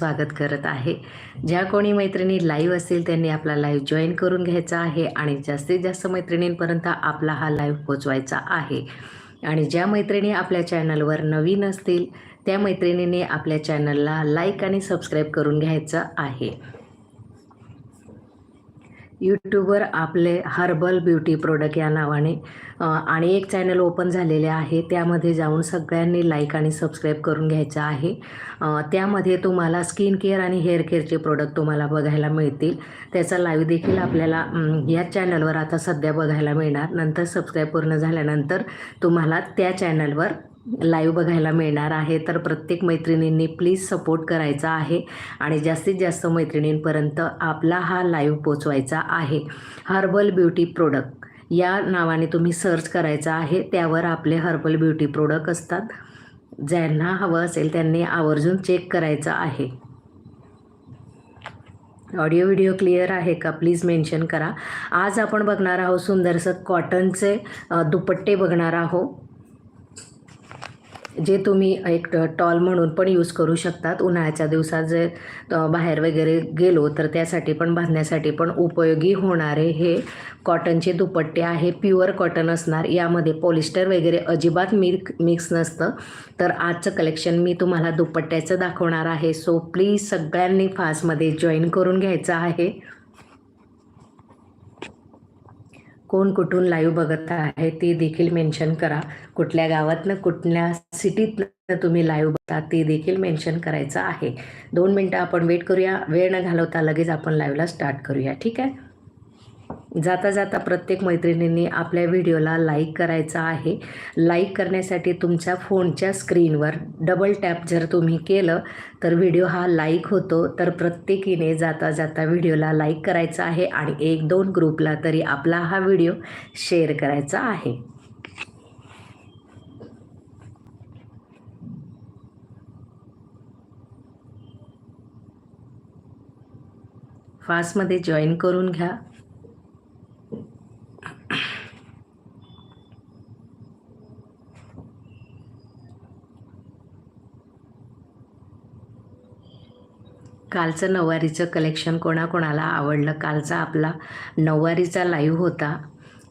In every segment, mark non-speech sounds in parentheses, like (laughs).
स्वागत करत आहे. ज्या कोणी मैत्रिणी लाईव्ह असेल त्यांनी आपला लाईव्ह जॉईन करून घ्यायचा आहे आणि जास्तीत जास्त मैत्रिणींपर्यंत आपला हा लाईव्ह पोचवायचा आहे. आणि ज्या मैत्रिणी आपल्या चॅनलवर नवीन असतील त्या मैत्रिणींनी आपल्या चॅनलला लाईक आणि सबस्क्राईब करून घ्यायचं आहे. यूट्यूबवर आपले हर्बल ब्युटी प्रोडक्ट या नावाने आणि एक चॅनल ओपन झालेले आहे. त्यामध्ये जाऊन सगळ्यांनी लाईक आणि सबस्क्राईब करून घ्यायचं आहे. त्यामध्ये तुम्हाला स्किन केअर आणि हेअर केअरचे प्रोडक्ट तुम्हाला बघायला मिळतील. त्याचा लाईव्ह देखील आपल्याला या चॅनलवर आता सध्या बघायला मिळणार. नंतर सबस्क्राईब पूर्ण झाल्यानंतर तुम्हाला त्या चॅनलवर लाईव्ह बघायला मिळणार आहे तर प्रत्येक मैत्रिणींनी प्लीज सपोर्ट करायचा आहे आणि जास्तीत जास्त मैत्रिणींपर्यंत आपला हा लाईव्ह पोचवायचा आहे. हर्बल ब्युटी प्रोडक्ट या नावाने तुम्ही सर्च करायचा आहे त्यावर आपले हर्बल ब्युटी प्रोडक्ट असतात. ज्यांना हवं असेल त्यांनी आवर्जून चेक करायचं आहे. ऑडिओ व्हिडिओ क्लिअर आहे का? प्लीज मेन्शन करा. आज आपण बघणार आहोत सुंदरसं कॉटनचे दुपट्टे बघणार आहोत. जे तुम्ही एक टॉल म्हणून पण यूज करू शकतात. उन्हाळ्याच्या दिवसात जे बाहेर वगैरे गेलो तर त्यासाठी पण बांधण्यासाठी पण उपयोगी होणारे हे कॉटनचे दुपट्टे आहे. प्युअर कॉटन असणार. यामध्ये पॉलिस्टर वगैरे अजिबात मिल्क मिक्स नसतं. तर आजचं कलेक्शन मी तुम्हाला दुपट्ट्याचं दाखवणार आहे. सो प्लीज सगळ्यांनी फास्टमध्ये जॉईन करून घ्यायचं आहे. कोण कुठून लाईव्ह बघत आहे ते देखील मेन्शन करा. कुठल्या गावातनं कुठल्या सिटीतनं तुम्ही लाईव्ह बघता ते देखील मेन्शन करायचं आहे. दोन मिनटं आपण वेट करूया. वेळ न घालवता लगेच आपण लाईव्हला स्टार्ट करूया. ठीक आहे? जाता जाता प्रत्येक मैत्रिणींनी आपल्या व्हिडिओला लाईक करायचा आहे. लाईक करण्यासाठी तुमच्या फोनच्या स्क्रीनवर डबल टॅप जर तुम्ही केलं तर व्हिडिओ हा लाईक होतो. तर प्रत्येकीने जाता जाता व्हिडिओला लाईक करायचा आहे आणि एक दोन ग्रुपला तरी आपला हा व्हिडिओ शेअर करायचा आहे. फास्टमध्ये जॉईन करून घ्या. कालचं नऊवारीचं कलेक्शन कोणाकोणाला आवडलं? कालचा आपला नऊवारीचा लाईव्ह होता.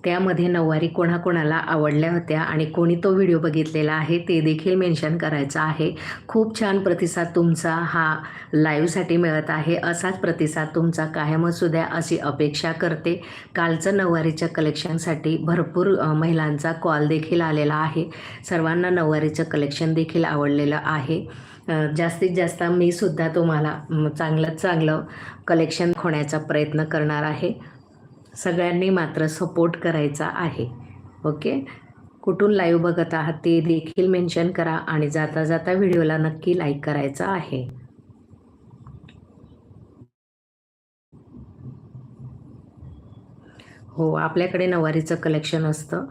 त्यामध्ये नऊवारी कोणाकोणाला आवडल्या होत्या आणि कोणी तो व्हिडिओ बघितलेला आहे ते देखील मेन्शन करायचं आहे. खूप छान प्रतिसाद तुमचा हा लाईव्हसाठी मिळत आहे. असाच प्रतिसाद तुमचा कायम असू द्या अशी अपेक्षा करते. कालचं नऊवारीच्या कलेक्शनसाठी भरपूर महिलांचा कॉल देखील आलेला आहे. सर्वांना नऊवारीचं कलेक्शन देखील आवडलेलं आहे. जास्तीत जास्त मी सुद्धा तुम्हाला चांगलं चांगलं कलेक्शन खोण्याचा प्रयत्न करणार आहे. सगळ्यांनी मात्र सपोर्ट करायचा आहे. ओके कुठून लाईव्ह बघत आहात ते देखील मेन्शन करा आणि जाता जाता व्हिडिओला नक्की लाईक करायचा आहे. हो आपल्याकडे नऊवारीचं कलेक्शन असतं.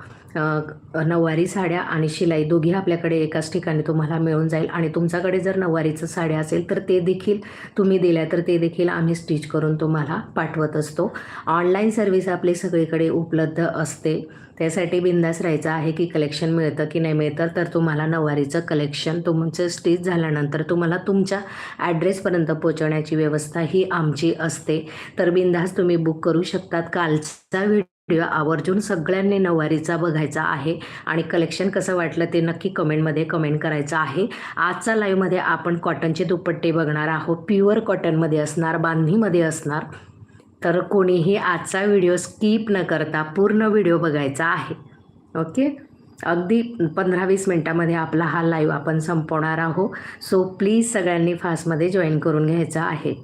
नऊवारी साड्या आणि शिलाई दोघी आपल्याकडे एकाच ठिकाणी तुम्हाला मिळून जाईल. आणि तुमच्याकडे जर नऊवारीचं साड्या असेल तर ते देखील तुम्ही दिल्या तर ते देखील आम्ही स्टिच करून तुम्हाला पाठवत असतो. ऑनलाईन सर्व्हिस आपली सगळीकडे उपलब्ध असते. त्यासाठी बिंदास राहायचं आहे की कलेक्शन मिळतं की नाही मिळतं तर तुम्हाला नऊवारीचं कलेक्शन तुमचं स्टिच झाल्यानंतर तुम्हाला तुमच्या ॲड्रेसपर्यंत पोहोचवण्याची व्यवस्था ही आमची असते. तर बिंदास तुम्ही बुक करू शकतात. कालचा व्हिडिओ व्हिडिओ आवर्जून सगळ्यांनी नऊवारीचा बघायचा आहे आणि कलेक्शन कसं वाटलं ते नक्की कमेंटमध्ये कमेंट करायचं आहे. आजचा लाईव्हमध्ये आपण कॉटनचे दुपट्टे बघणार आहोत. प्युअर कॉटनमध्ये असणार बांधणीमध्ये असणार. तर कोणीही आजचा व्हिडिओ स्किप न करता पूर्ण व्हिडिओ बघायचा आहे. ओके अगदी पंधरा वीस मिनटामध्ये आपला हा लाईव्ह आपण संपवणार आहोत. सो प्लीज सगळ्यांनी फास्टमध्ये जॉईन करून घ्यायचा आहे.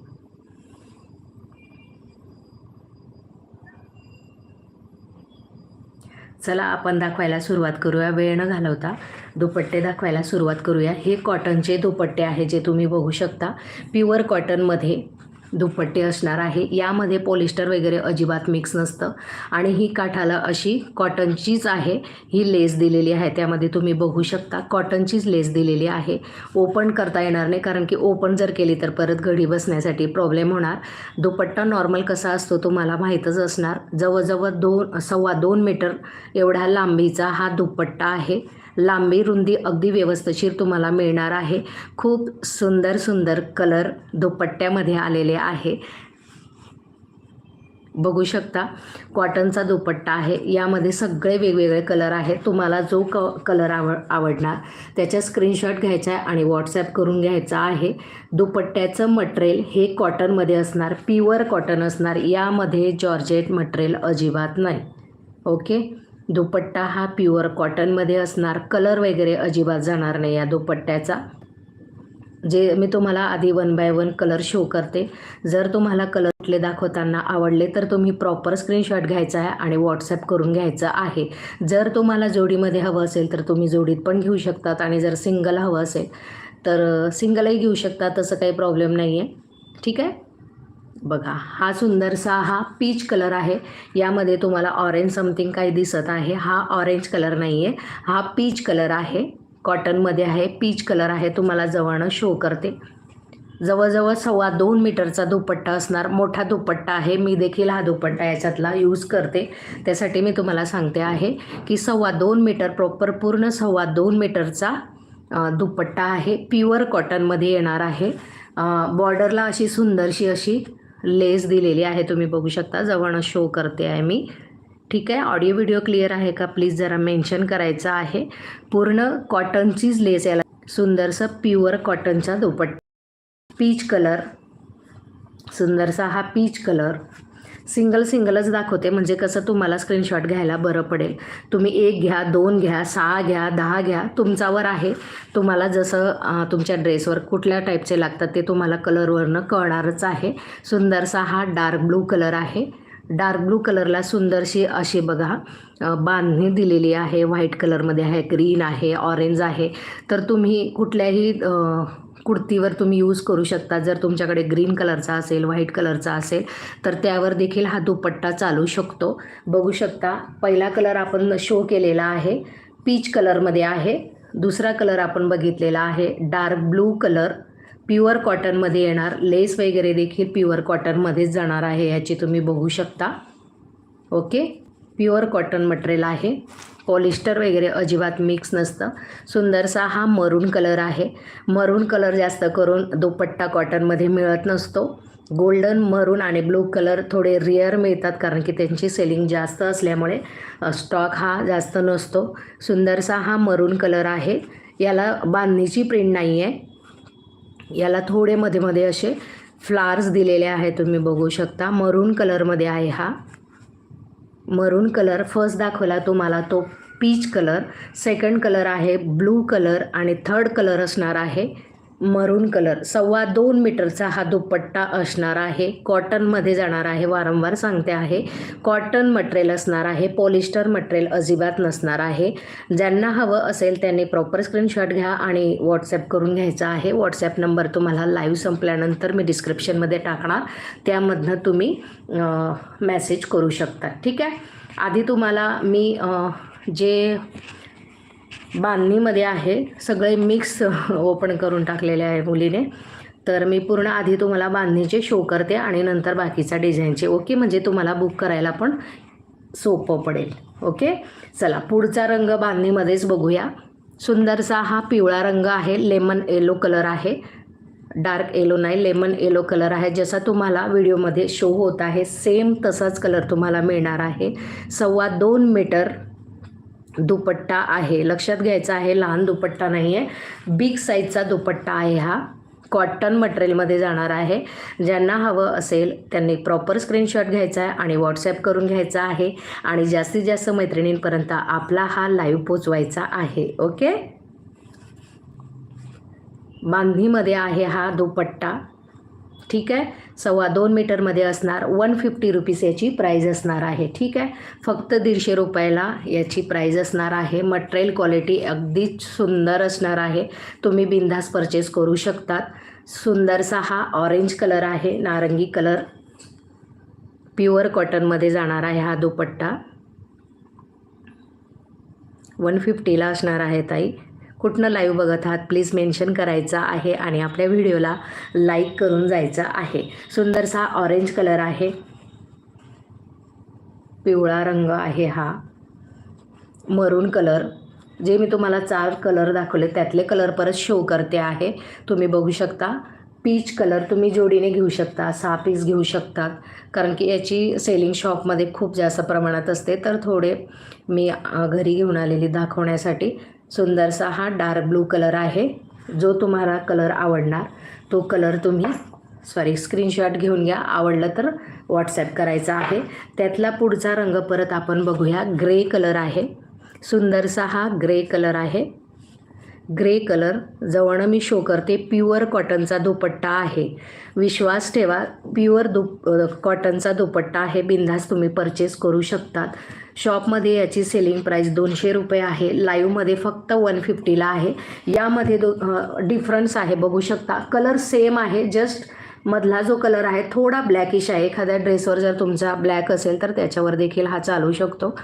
चला आपण दाखवायला सुरुवात करूया. वेळ न घालवता दुपट्टे दाखवायला सुरुवात करूया. हे कॉटनचे दुपट्टे आहे जे तुम्ही बघू शकता. प्युअर कॉटनमध्ये दुपट्टे असणार आहे. यामध्ये पॉलिस्टर वगैरे अजिबात मिक्स नसतं. आणि ही काठाला अशी कॉटनचीच आहे. ही लेस दिलेली आहे. त्यामध्ये तुम्ही बघू शकता कॉटनचीच लेस दिलेली आहे. ओपन करता येणार नाही. कारण की ओपन जर केली तर परत घडी बसण्यासाठी प्रॉब्लेम होणार. दुपट्टा नॉर्मल कसा असतो तुम्हाला माहीतच असणार. जवळजवळ दोन सव्वा दोन मीटर एवढा लांबीचा हा दुपट्टा आहे. लांबी रुंदी अगदी व्यवस्थिशीर तुम्हाला मिळणार आहे. खूप सुंदर सुंदर कलर दुपट्ट्यामध्ये आलेले आहे. बघू शकता कॉटनचा दुपट्टा आहे. यामध्ये सगळे वेगवेगळे कलर आहेत. तुम्हाला जो क कलर आव आवडणार त्याचा स्क्रीनशॉट घ्यायचा आहे आणि व्हॉट्सॲप करून घ्यायचा आहे. दुपट्ट्याचं मटेरियल हे कॉटनमध्ये असणार प्युअर कॉटन असणार. यामध्ये जॉर्जेट मटेरियल अजिबात नाही. ओके? दुपट्टा हा प्युअर कॉटनमध्ये असणार. कलर वगैरे अजिबात जाणार नाही या दुपट्ट्याचा. जे मी तुम्हाला आधी one by one colour show करते. जर तुम्हाला कलर कुठले दाखवताना आवडले तर तुम्ही प्रॉपर स्क्रीनशॉट घ्यायचा आहे आणि व्हॉट्सॲप करून घ्यायचं आहे. जर तुम्हाला जोडीमध्ये हवं असेल तर तुम्ही जोडीत पण घेऊ शकतात आणि जर सिंगल हवं असेल तर सिंगलही घेऊ शकता तसं काही प्रॉब्लेम नाही आहे ठीक आहे? बघा हा सुंदरसा हा पीच कलर आहे. यामध्ये तुम्हाला ऑरेंज समथिंग काही दिसत आहे. हा ऑरेंज कलर नाही आहे हा पीच कलर आहे. कॉटनमध्ये आहे. पीच कलर आहे. तुम्हाला जवळनं शो करते. जवळजवळ सव्वा दोन मीटरचा दुपट्टा असणार. मोठा दुपट्टा आहे. मी देखील हा दुपट्टा याच्यातला यूज करते. त्यासाठी मी तुम्हाला सांगते आहे की सव्वा दोन मीटर प्रॉपर पूर्ण सव्वा दोन मीटरचा दुपट्टा आहे. प्युअर कॉटनमध्ये येणार आहे. बॉर्डरला अशी सुंदरशी अशी लेस दिलेली आहे तुम्ही बघू शकता. जवळनं शो करते आहे मी. ठीक आहे? ऑडिओ व्हिडिओ क्लिअर आहे का? प्लीज जरा मेन्शन करायचं आहे. पूर्ण कॉटनचीच लेस याला. सुंदरसं प्युअर कॉटनचा दुपट्टा. पीच कलर सुंदरसा हा पीच कलर सिंगल सिंगलच दाखवते. म्हणजे कसं तुम्हाला स्क्रीनशॉट घ्यायला बरं पडेल. तुम्ही एक घ्या दोन घ्या सहा घ्या दहा घ्या तुमच्यावर आहे. तुम्हाला जसं तुमच्या ड्रेसवर कुठल्या टाईपचे लागतात ते तुम्हाला कलरवरनं कळणारच आहे. सुंदरसा हा डार्क ब्लू कलर आहे. डार्क ब्लू कलरला सुंदरशी अशी बघा बांधणी दिलेली आहे. व्हाईट कलरमध्ये आहे ग्रीन आहे ऑरेंज आहे. तर तुम्ही कुठल्याही कुर्तीवर तुम्ही यूज करू शकता. जर तुमच्याकडे ग्रीन कलरचा असेल व्हाईट कलरचा असेल तर त्यावर देखील हा दुपट्टा चालू शकतो. बघू शकता पहिला कलर आपण शो केलेला आहे. पीच कलरमध्ये आहे. दुसरा कलर आपण बघितलेला आहे. डार्क ब्लू कलर प्युअर कॉटनमध्ये येणार. लेस वगैरे देखील प्युअर कॉटनमध्येच जाणार आहे याची तुम्ही बघू शकता. ओके प्युअर कॉटन मटेरियल आहे. पॉलिस्टर वगैरे अजिबात मिक्स नसतं. सुंदरसा हा मरून कलर आहे. मरून कलर जास्त करून दुपट्टा कॉटनमध्ये मिळत नसतो. गोल्डन मरून आणि ब्लू कलर थोडे रिअर मिळतात कारण की त्यांची सेलिंग जास्त असल्यामुळे स्टॉक हा जास्त नसतो. सुंदरसा हा मरून कलर आहे. याला बांधणीची प्रिंट नाही आहे याला थोडे मध्ये मध्ये असे फ्लावर्स दिलेले आहे तुम्ही बघू शकता. मरून कलरमध्ये आहे हा. मरून कलर फर्स्ट दाखवला तुम्हाला तो पीच कलर सेकंड कलर आहे ब्लू कलर आणि थर्ड कलर असणार आहे. मरून कलर सव्वा दोन मीटरचा हा दुपट्टा असणार आहे. कॉटनमध्ये जाणार आहे वारंवार सांगते आहे. कॉटन मटेरियल असणार आहे पॉलिस्टर मटेरियल अजिबात नसणार आहे. ज्यांना हवं असेल त्यांनी प्रॉपर स्क्रीनशॉट घ्या आणि व्हॉट्सॲप करून घ्यायचा आहे. व्हॉट्सॲप नंबर तुम्हाला लाईव्ह संपल्यानंतर मी डिस्क्रिप्शनमध्ये टाकणार. त्यामधनं तुम्ही मेसेज करू शकता. ठीक आहे? आधी तुम्हाला मी जे बांधणीमध्ये आहे. सगळे मिक्स ओपन करून टाकलेले आहे मुलीने. तर मी पूर्ण आधी तुम्हाला बांधणीचे शो करते आणि नंतर बाकीचा डिझाईनचे ओके म्हणजे तुम्हाला बुक करायला पण सोपं पडेल. ओके चला पुढचा रंग बांधणीमध्येच बघूया. सुंदरसा हा पिवळा रंग आहे. लेमन येलो कलर आहे. डार्क येलो नाही लेमन येलो कलर आहे. जसा तुम्हाला व्हिडिओमध्ये शो होत आहे सेम तसाच कलर तुम्हाला मिळणार आहे. सव्वा दोन मीटर दुपट्टा आहे. लक्षात घ्यायचा आहे लहान दुपट्टा नाही आहे बिग साईजचा दुपट्टा आहे हा. कॉटन मटेरियलमध्ये जाणार आहे. ज्यांना हवं असेल त्यांनी प्रॉपर स्क्रीनशॉट घ्यायचा आहे आणि व्हॉट्सॲप करून घ्यायचा आहे. आणि जास्तीत जास्त मैत्रिणींपर्यंत आपला हा लाईव्ह पोचवायचा आहे. ओके बांधणीमध्ये आहे हा दुपट्टा. ठीक आहे? सव्वा दोन मीटरमध्ये असणार. वन फिफ्टी रुपीज याची प्राईज असणार आहे. ठीक आहे? फक्त दीडशे रुपयाला याची प्राईज असणार आहे. मटेरियल क्वालिटी अगदीच सुंदर असणार आहे. तुम्ही बिंदास परचेस करू शकतात. सुंदरसा हा ऑरेंज कलर आहे. नारंगी कलर प्युअर कॉटनमध्ये जाणार आहे हा दुपट्टा. वन फिफ्टीला असणार आहे ताई. कुठनं लाईव्ह बघत आहात प्लीज मेन्शन करायचा आहे आणि आपल्या व्हिडिओला लाईक करून जायचं आहे. सुंदरसा ऑरेंज कलर आहे. पिवळा रंग आहे हा. मरून कलर जे मी तुम्हाला चार कलर दाखवले त्यातले कलर परत शो करते आहे. तुम्ही बघू शकता. पीच कलर तुम्ही जोडीने घेऊ शकता सहा पीस घेऊ शकतात कारण की याची सेलिंग शॉपमध्ये खूप जास्त प्रमाणात असते. तर थोडे मी घरी घेऊन आलेली दाखवण्यासाठी सुंदरसा हा डार्क ब्लू कलर आहे. जो तुम्हाला कलर आवडणार तो कलर तुम्ही सॉरी स्क्रीनशॉट घेऊन घ्या. आवडलं तर व्हॉट्सॲप करायचा आहे. त्यातला पुढचा रंग परत आपण बघूया. ग्रे कलर आहे. सुंदरसा हा ग्रे कलर आहे. ग्रे कलर जवळनं मी शो करते प्युअर कॉटनचा दुपट्टा आहे. विश्वास ठेवा प्युअर दुप कॉटनचा दुपट्टा आहे बिंदास तुम्ही परचेस करू शकतात. शॉपमध्ये याची सेलिंग प्राईस दोनशे रुपये आहे लाईव्हमध्ये फक्त वन फिफ्टीला आहे. यामध्ये दो डिफरन्स आहे बघू शकता. कलर सेम आहे जस्ट मधला जो कलर आहे थोडा ब्लॅकिश आहे. एखाद्या ड्रेसवर जर तुमचा ब्लॅक असेल तर त्याच्यावर देखील हा चालू शकतो.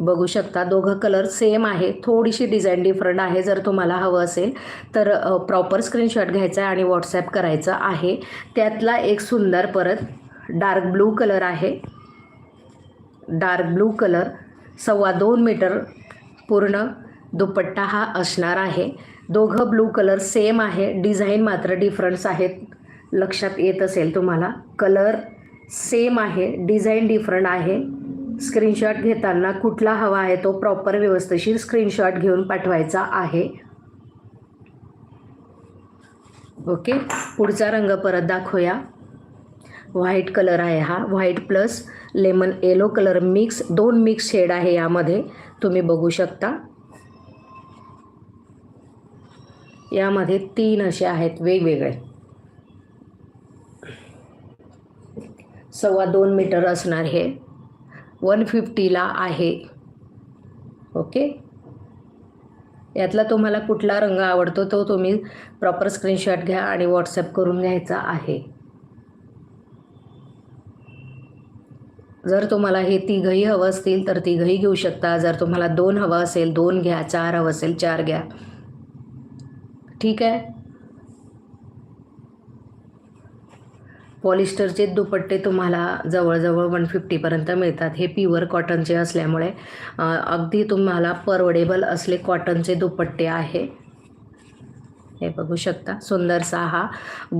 बघू शकता. दोघं कलर सेम आहे. थोडीशी डिझाईन डिफरंट आहे. जर तुम्हाला हवं असेल तर प्रॉपर स्क्रीनशॉट घ्यायचा आहे आणि व्हॉट्सॲप करायचं आहे. त्यातला एक सुंदर परत डार्क ब्लू कलर आहे. डार्क ब्लू कलर सव्वा दोन मीटर पूर्ण दुपट्टा हा असणार आहे. दोघं ब्लू कलर सेम आहे. डिझाईन मात्र डिफरन्स आहेत. लक्षात येत असेल तुम्हाला. कलर सेम आहे. डिझाईन डिफरंट आहे. स्क्रीनशॉट घेताना कुठला हवा आहे तो प्रॉपर व्यवस्थिशीर स्क्रीनशॉट घेऊन पाठवायचा आहे. ओके पुढचा रंग परत दाखवूया. व्हाईट कलर आहे हा. White plus lemon yellow colour mix दोन मिक्स शेड आहे यामध्ये. तुम्ही बघू शकता. यामध्ये तीन असे आहेत वेगवेगळे. सव्वा दोन मीटर असणार हे. वन फिफ्टीला आहे. ओके यातला तुम्हाला कुठला रंग आवडतो तो तुम्ही प्रॉपर स्क्रीनशॉट घ्या आणि व्हॉट्सअप करून घ्यायचा आहे. जर तुम्हाला हे तिघही हवं असतील तर तिघही घेऊ शकता. जर तुम्हाला दोन हवं असेल दोन घ्या चार हवं असेल चार घ्या. ठीक आहे? पॉलिस्टरचे दुपट्टे तुम्हाला जवळजवळ वन फिफ्टीपर्यंत मिळतात. हे प्युअर कॉटनचे असल्यामुळे अगदी तुम्हाला परवडेबल असले कॉटनचे दुपट्टे आहे. हे बघू शकता सुंदरसा हा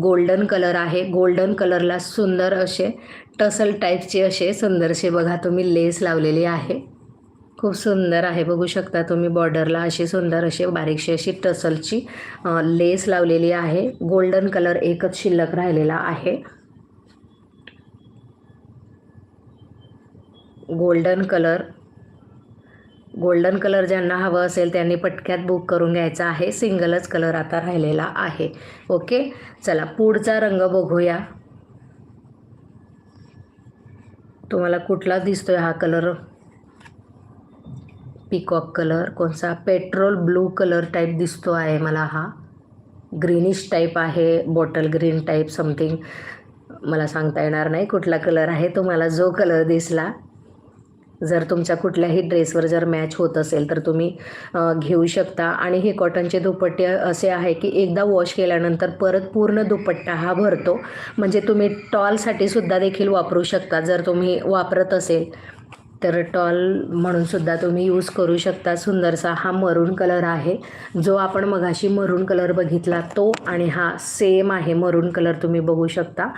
गोल्डन कलर आहे. गोल्डन कलरला सुंदर असे टसल टाईपचे असे सुंदरसे बघा तुम्ही लेस लावलेली आहे. खूप सुंदर आहे बघू शकता तुम्ही बॉर्डरला अशी सुंदर असे बारीकशी अशी टसलची लेस लावलेली आहे. गोल्डन कलर एकच शिल्लक राहिलेला आहे. Golden colour. गोल्डन कलर ज्यांना हवं असेल त्यांनी पटक्यात बुक करून घ्यायचा आहे. सिंगलच कलर आता राहिलेला आहे. ओके चला पुढचा रंग बघूया. तुम्हाला कुठला दिसतोय हा कलर पिकॉक कलर कोणता पेट्रोल ब्लू कलर टाईप दिसतो आहे मला हा. ग्रीनिश टाईप आहे. बॉटल ग्रीन टाईप समथिंग मला सांगता येणार नाही कुठला कलर आहे. तुम्हाला जो कलर दिसला जर तुमच्या कुठल्याही ड्रेसवर जर मॅच होत असेल तर तुम्ही घेऊ शकता. आणि हे कॉटनचे दुपट्टे असे आहे की एकदा वॉश केल्यानंतर परत पूर्ण दुपट्टा हा भरतो. म्हणजे तुम्ही टॉलसाठी सुद्धा देखील वापरू शकता. जर तुम्ही वापरत असेल तर टॉल म्हणून सुद्धा तुम्ही यूज करू शकता. सुंदरसा हा मरून कलर आहे. जो आपण मगाशी मरून कलर बघितला तो आणि हा सेम आहे मरून कलर तुम्ही बघू शकता.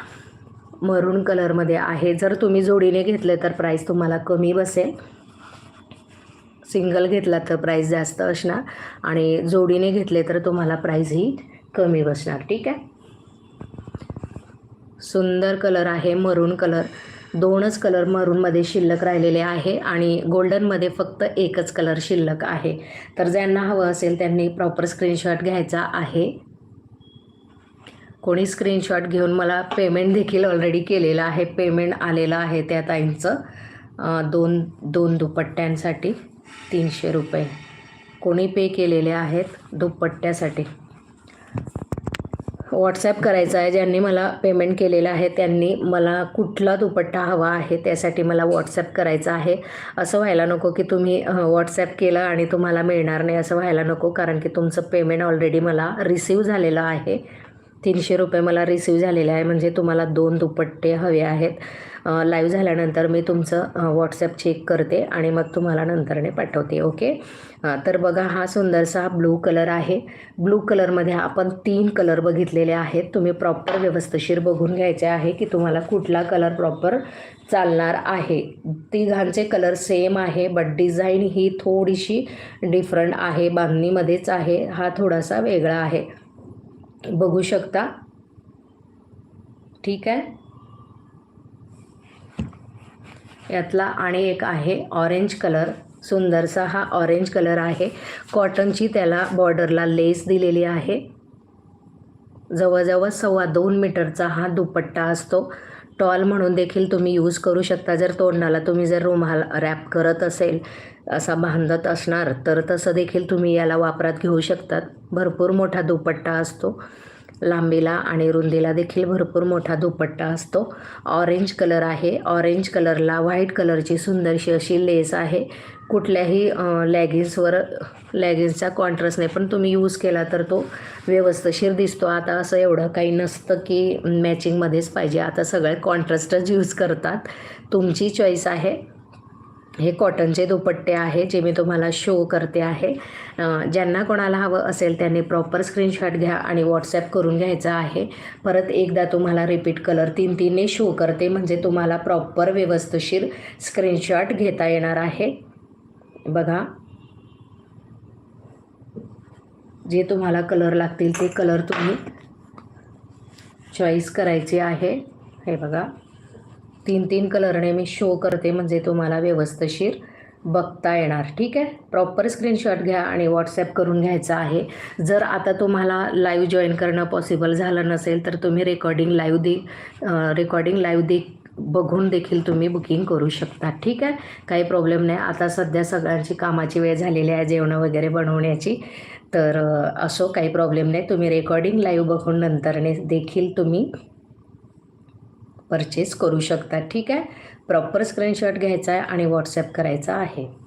मरून कलरमध्ये आहे. जर तुम्ही जोडीने घेतले तर प्राईस तुम्हाला कमी बसेल. सिंगल घेतला तर प्राईस जास्त असणार. आणि जोडीने घेतले तर तुम्हाला प्राईस ही कमी बसणार. ठीक आहे? सुंदर कलर आहे मरून कलर दोनच कलर मरूनमध्ये शिल्लक राहिलेले आहे आणि गोल्डनमध्ये फक्त एकच कलर शिल्लक आहे. तर ज्यांना हवं असेल त्यांनी प्रॉपर स्क्रीनशॉट घ्यायचा आहे. कोणी स्क्रीनशॉट घेऊन मला पेमेंट देखील ऑलरेडी केलेलं आहे. पेमेंट आलेलं आहे त्या ताईंचं. दोन दोन दुपट्ट्यांसाठी तीनशे रुपये. कोणी पे केलेले आहेत दुपट्ट्यासाठी. व्हॉट्सॲप करायचा आहे. ज्यांनी मला पेमेंट केलेलं आहे त्यांनी मला कुठला दुपट्टा हवा आहे त्यासाठी मला व्हॉट्सॲप करायचा आहे. असं व्हायला नको की तुम्ही व्हॉट्सॲप केलं आणि तुम्हाला मिळणार नाही. असं व्हायला नको कारण की तुमचं पेमेंट ऑलरेडी मला रिसीव झालेलं आहे. तीनशे रुपये मला रिसीव झालेले आहे. म्हणजे तुम्हाला दोन दुपट्टे हवे आहेत. लाईव्ह झाल्यानंतर मी तुमचं व्हॉट्सॲप चेक करते आणि मग तुम्हाला नंतरने पाठवते. ओके तर बघा हा सुंदरसा ब्लू कलर आहे. ब्लू कलरमध्ये आपण तीन कलर बघितलेले आहेत. तुम्ही प्रॉपर व्यवस्थशीर बघून घ्यायचे आहे की तुम्हाला कुठला कलर प्रॉपर चालणार आहे. तिघांचे कलर सेम आहे बट डिझाईन ही थोडीशी डिफरंट आहे. बांधणीमध्येच आहे. हा थोडासा वेगळा आहे. बघू शकता. ठीक आहे? यातला आणि एक आहे ऑरेंज कलर सुंदरसा हा ऑरेंज कलर आहे. कॉटनची त्याला बॉर्डरला लेस दिलेली आहे. जवळजवळ सव्वा दोन मीटरचा हा दुपट्टा असतो. टॉल म्हणून देखील तुम्ही यूज करू शकता. जर तोंडाला तुम्ही जर रुमाल रॅप करत असेल असा बांधत असणार तर तसं देखील तुम्ही याला वापरात घेऊ शकतात. भरपूर मोठा दुपट्टा असतो. लांबीला आणि रुंदीला देखील भरपूर मोठा दुपट्टा असतो. ऑरेंज कलर आहे. ऑरेंज कलरला व्हाईट कलरची सुंदरशी अशी लेस आहे. कुठल्याही लॅगिन्सवर लॅगिन्सच्या कॉन्ट्रास्टने नाही पण तुम्ही यूज केला तर तो व्यवस्थशीर दिसतो. आता असं एवढं काही नसतं की मॅचिंगमध्येच पाहिजे. आता सगळे कॉन्ट्रास्टच यूज करतात. तुमची चॉईस आहे. हे कॉटनचे दुपट्टे आहे जे मी तुम्हाला शो करते आहे. ज्यांना कोणाला हवं असेल त्यांनी प्रॉपर स्क्रीनशॉट घ्या आणि व्हॉट्सॲप करून घ्यायचा आहे. परत एकदा तुम्हाला रिपीट कलर तीन तीनने शो करते म्हणजे तुम्हाला प्रॉपर व्यवस्थशीर स्क्रीनशॉट घेता येणार आहे. बघा. जे तुम्हाला कलर लागतील ते कलर तुम्ही चॉईस करायचे आहे. हे बघा. तीन तीन कलरने मी शो करते म्हणजे तुम्हाला व्यवस्थशीर बघता येणार. ठीक आहे? प्रॉपर स्क्रीनशॉट घ्या आणि व्हॉट्सॲप करून घ्यायचं आहे. जर आता तुम्हाला लाईव्ह जॉईन करणं पॉसिबल झालं नसेल तर तुम्ही रेकॉर्डिंग लाईव्ह दे रेकॉर्डिंग लाईव्ह दे बघून देखील तुम्ही बुकिंग करू शकता. ठीक आहे? काही प्रॉब्लेम नाही. आता सध्या सगळ्यांची कामाची वेळ झालेली आहे जेवणं वगैरे बनवण्याची. तर असो काही प्रॉब्लेम नाही. तुम्ही रेकॉर्डिंग लाईव्ह बघून नंतरने देखील तुम्ही परचेस करू शकता. ठीक आहे? प्रॉपर स्क्रीनशॉट घ्यायचा आहे आणि व्हॉट्सॲप करायचा आहे.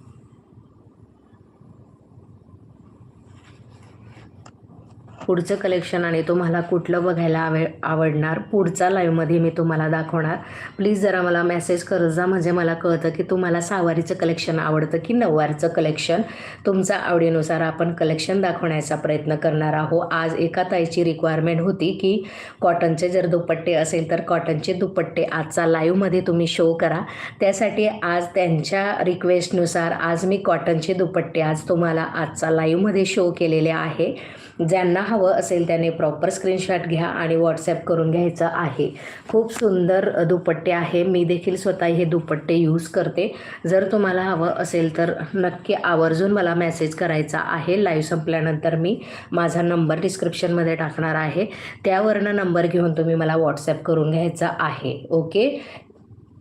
पुढचं कलेक्शन आणि तुम्हाला कुठलं बघायला आवे आवडणार पुढचा लाईव्हमध्ये मी तुम्हाला दाखवणार. प्लीज जरा मला मेसेज करत जा म्हणजे मला कळतं की तुम्हाला सहावारीचं कलेक्शन आवडतं की नऊवारीचं कलेक्शन तुमचा आवडीनुसार आपण कलेक्शन दाखवण्याचा प्रयत्न करणार आहोत. आज एका ताईची रिक्वायरमेंट होती की कॉटनचे जर दुपट्टे असेल तर कॉटनचे दुपट्टे आजचा लाईव्हमध्ये तुम्ही शो करा. त्यासाठी आज त्यांच्या रिक्वेस्टनुसार आज मी कॉटनचे दुपट्टे आज तुम्हाला आजचा लाईव्हमध्ये शो केलेले आहे. ज्यांना हवं असेल त्याने प्रॉपर स्क्रीनशॉट घ्या आणि व्हॉट्सॲप करून घ्यायचं आहे. खूप सुंदर दुपट्टे आहे. मी देखील स्वतः हे दुपट्टे यूज करते. जर तुम्हाला हवं असेल तर नक्की आवर्जून मला मेसेज करायचा आहे. लाईव्ह संपल्यानंतर मी माझा नंबर डिस्क्रिप्शनमध्ये टाकणार आहे. त्यावरनं नंबर घेऊन तुम्ही मला व्हॉट्सॲप करून घ्यायचा आहे. ओके?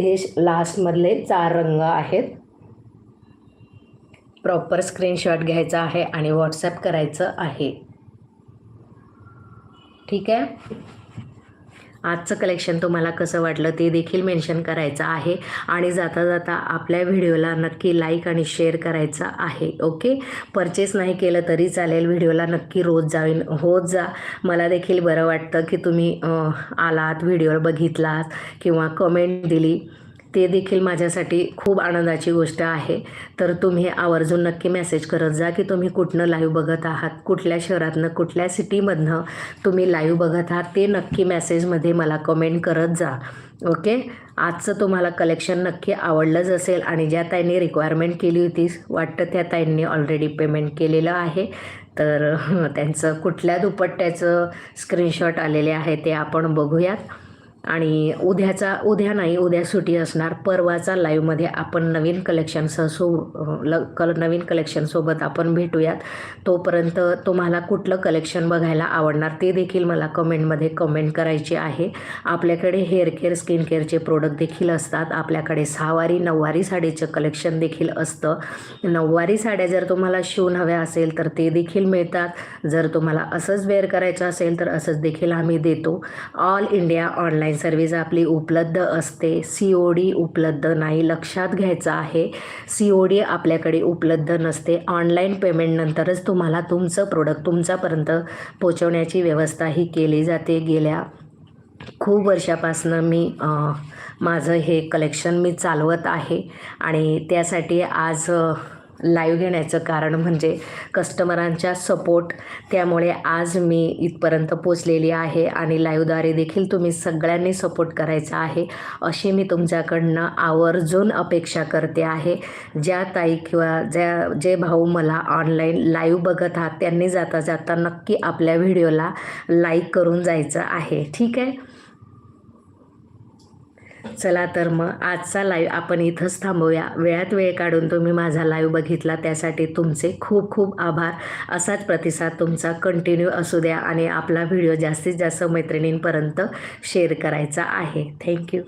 हे लास्टमधले चार रंग आहेत. प्रॉपर स्क्रीनशॉट घ्यायचा आहे आणि व्हॉट्सॲप करायचं आहे. ठीक आहे? आजचं कलेक्शन तुम्हाला कसं वाटलं ते देखील मेन्शन करायचं आहे. आणि जाता जाता आपल्या व्हिडिओला नक्की लाईक आणि शेअर करायचा आहे ओके परचेस नाही केलं तरी चालेल. व्हिडिओला नक्की रोज जाईन. होत जा. मला देखील बरं वाटतं की तुम्ही आलात व्हिडिओ बघितलात किंवा कमेंट दिली. ते देखील माझ्यासाठी खूप आनंदाची गोष्ट आहे. तर तुम्ही आवर्जून नक्की मेसेज करत जा की तुम्ही कुठनं लाईव्ह बघत आहात कुठल्या शहरातनं कुठल्या सिटीमधनं तुम्ही लाईव्ह बघत आहात ते नक्की मेसेजमध्ये मला कमेंट करत जा. ओके आजचं तुम्हाला कलेक्शन नक्की आवडलंच असेल आणि ज्या ताईंनी रिक्वायरमेंट केली होती वाटतं त्या ताईंनी ऑलरेडी पेमेंट केलेलं आहे. तर (laughs) त्यांचं कुठल्या दुपट्ट्याचं स्क्रीनशॉट आलेले आहे ते आपण बघूयात. आणि उद्याचा उद्या नाही उद्या सुटी असणार. परवाचा लाईव्हमध्ये आपण नवीन कलेक्शनसह सो ल कल नवीन कलेक्शनसोबत आपण भेटूयात. तोपर्यंत तुम्हाला कुठलं कलेक्शन बघायला आवडणार ते देखील मला कमेंटमध्ये कमेंट करायचे आहे. आपल्याकडे हेअर केअर स्किन केअरचे प्रोडक्ट देखील असतात. आपल्याकडे सहावारी नऊवारी साडीचं कलेक्शन देखील असतं. नऊवारी साड्या जर तुम्हाला शिवून हव्या असेल तर ते देखील मिळतात. जर तुम्हाला असंच वेअर करायचं असेल तर असंच देखील आम्ही देतो. ऑल इंडिया ऑनलाईन सर्व्हिस आपली उपलब्ध असते. सी ओ डी उपलब्ध नाही लक्षात घ्यायचं आहे. सी ओ डी आपल्याकडे उपलब्ध नसते. ऑनलाईन पेमेंटनंतरच तुम्हाला तुमचं प्रोडक्ट तुमच्यापर्यंत पोचवण्याची व्यवस्था ही केली जाते. गेल्या खूप वर्षापासनं मी माझं हे कलेक्शन मी चालवत आहे. आणि त्यासाठी आज लाईव्ह घेण्याचं कारण म्हणजे कस्टमरांच्या सपोर्ट त्यामुळे आज मी इथपर्यंत पोचलेली आहे आणि लाईव्हद्वारे देखील तुम्ही सगळ्यांनी सपोर्ट करायचा आहे अशी मी तुमच्याकडनं आवर्जून अपेक्षा करते आहे. ज्या ताई किंवा ज्या जे भाऊ मला ऑनलाईन लाईव्ह बघत आहात त्यांनी जाता जाता नक्की आपल्या व्हिडिओला लाईक करून जायचं आहे. ठीक आहे? चला तर मग आजचा लाईव्ह आपण इथंच थांबवूया. वेळात वेळ काढून तुम्ही माझा लाईव्ह बघितला त्यासाठी तुमचे खूप खूप आभार. असाच प्रतिसाद तुमचा कंटिन्यू असू द्या आणि आपला व्हिडिओ जास्तीत जास्त मैत्रिणींपर्यंत शेअर करायचा आहे. थँक्यू